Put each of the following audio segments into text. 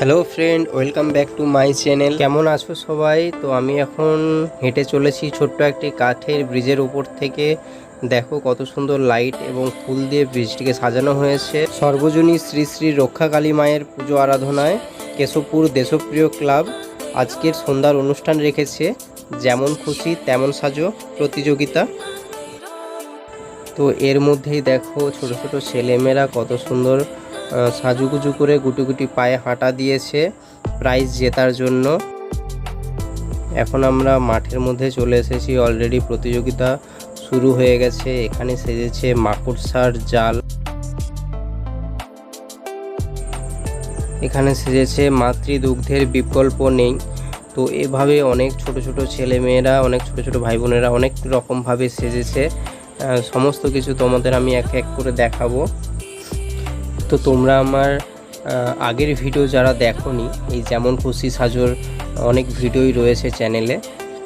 Hello friend welcome back to my channel কেমন আছো সবাই? তো আমি এখন হেঁটে চলেছি ছোট্ট একটি কাঠের ব্রিজের উপর থেকে। দেখো কত সুন্দর লাইট এবং ফুল দিয়ে ব্রিজটিকে সাজানো হয়েছে। সর্বজনী শ্রী শ্রী রক্ষাকালী মায়ের পুজো আরাধনায় কেশবপুর দেশপ্রিয় ক্লাব আজকের সন্ধ্যার অনুষ্ঠান রেখেছে। যেমন খুশি, তেমন সাজো প্রতিযোগিতা। তো এর মধ্যেই দেখো ছোট ছোট ছেলেমেয়েরা কত সুন্দর সাজুগুজু করে গুটি পায়ে হাঁটা দিয়েছে প্রাইজ জেতার জন্য। এখন আমরা মাঠের মধ্যে চলে এসেছি। অলরেডি প্রতিযোগিতা শুরু হয়ে গেছে। এখানে সেজেছে মাকড়সার জাল। এখানে সেজেছে মাতৃদুগ্ধের বিকল্প নেই। তো এভাবে অনেক ছোট ছোট ছেলে মেয়েরা অনেক ছোট ছোট ভাই বোনেরা অনেক রকমভাবে সেজেছে। সমস্ত কিছু তোমাদের আমি এক এক করে দেখাবো। তো তোমরা আমার আগের ভিডিও যারা দেখোনি, এই যেমন খুশি সাজোর অনেক ভিডিওই রয়েছে চ্যানেলে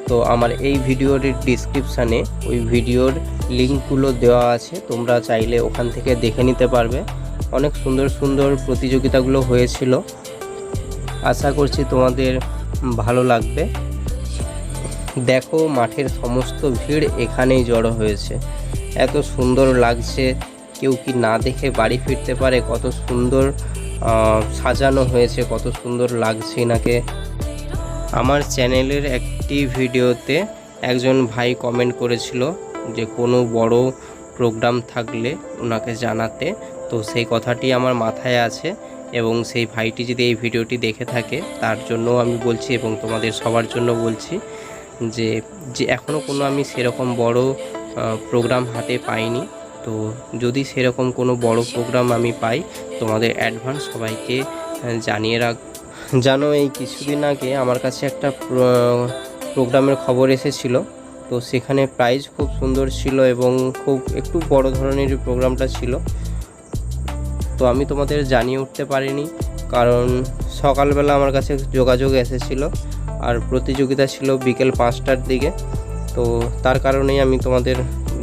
তো আমার এই ভিডিওর ডিসক্রিপশানে ওই ভিডিওর লিঙ্কগুলো দেওয়া আছে, তোমরা চাইলে ওখান থেকে দেখে নিতে পারবে। অনেক সুন্দর সুন্দর প্রতিযোগিতাগুলো হয়েছিল। আশা করছি তোমাদের ভালো লাগবে। দেখো মাঠের সমস্ত ভিড় এখানেই জড়ো হয়েছে। এত সুন্দর লাগছে কেউ কি না দেখে বাড়ি ফিরতে পারে? কত সুন্দর সাজানো হয়েছে, কত সুন্দর লাগছে নাকে আমার চ্যানেলের একটি ভিডিওতে একজন ভাই কমেন্ট করেছিল যে কোনো বড় প্রোগ্রাম থাকলে ওনাকে জানাতে। তো সেই কথাটি আমার মাথায় আছে এবং সেই ভাইটি যদি এই ভিডিওটি দেখে থাকে, তার জন্য আমি বলছি এবং তোমাদের সবার জন্য বলছি যে যে এখনও কোনো আমি সেরকম বড় প্রোগ্রাম হাতে পাইনি। তো যদি সেরকম কোনো বড় প্রোগ্রাম আমি পাই, তোমাদের অ্যাডভান্স সবাইকে জানিয়ে রাখ, জানো এই কিছুদিন আগে আমার কাছে একটা প্র- প্রোগ্রামের খবর এসেছিল। তো সেখানে প্রাইজ খুব সুন্দর ছিল এবং খুব একটু বড় ধরনের প্রোগ্রামটা ছিল। তো আমি তোমাদের জানিয়ে উঠতে পারিনি, কারণ সকালবেলা আমার কাছে যোগাযোগ এসেছিল আর প্রতিযোগিতা ছিল বিকেল পাঁচটার দিকে। তো তার কারণেই আমি তোমাদের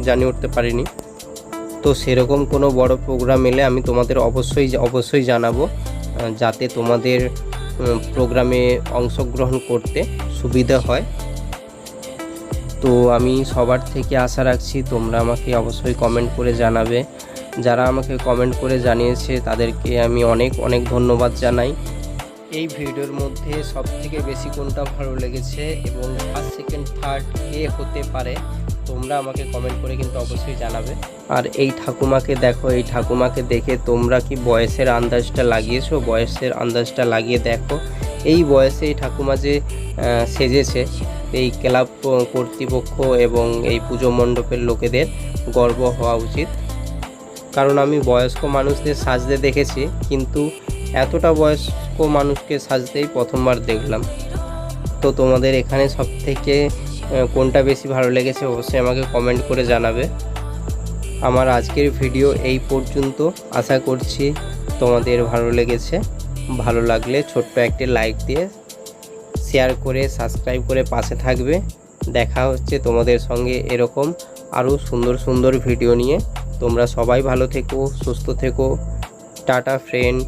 জানিয়ে উঠতে পারিনি। তো সেরকম কোনো বড় প্রোগ্রাম এলে আমি তোমাদের অবশ্যই অবশ্যই জানাব যাতে তোমাদের প্রোগ্রামে অংশগ্রহণ করতে সুবিধা হয়। তো আমি সবার থেকে আশা রাখছি তোমরা আমাকে অবশ্যই কমেন্ট করে জানাবে। যারা আমাকে কমেন্ট করে জানিয়েছে, তাদেরকে আমি অনেক অনেক ধন্যবাদ জানাই। এই ভিডিওর মধ্যে সব থেকে বেশি কোনটা ভালো লেগেছে এবং ফার্স্ট সেকেন্ড থার্ড কে হতে পারে তোমরা আমাকে কমেন্ট করে কিন্তু অবশ্যই জানাবে। আর এই ঠাকুমাকে দেখো, এই ঠাকুমাকে দেখে তোমরা কি বয়সের আন্দাজটা লাগিয়েছো? বয়সের আন্দাজটা লাগিয়ে দেখো। এই বয়সে এই ঠাকুমা যে সেজেছে, এই ক্লাব কর্তৃপক্ষ এবং এই পুজো মণ্ডপের লোকেদের গর্ব হওয়া উচিত। কারণ আমি বয়স্ক মানুষদের সাজতে দেখেছি, কিন্তু এতটা বয়স্ক মানুষকে সাজতেই প্রথমবার দেখলাম। তো তোমাদের এখানে সব থেকে কোনটা বেশি ভালো লেগেছে অবশ্যই আমাকে কমেন্ট করে জানাবে। আমার আজকের ভিডিও এই পর্যন্ত। আশা করছি তোমাদের ভালো লেগেছে। ভালো লাগলে ছোট্ট একটি লাইক দিয়ে শেয়ার করে সাবস্ক্রাইব করে পাশে থাকবে। দেখা হচ্ছে তোমাদের সঙ্গে এরকম আরও সুন্দর সুন্দর ভিডিও নিয়ে। তোমরা সবাই ভালো থেকো, সুস্থ থেকো। Tata friend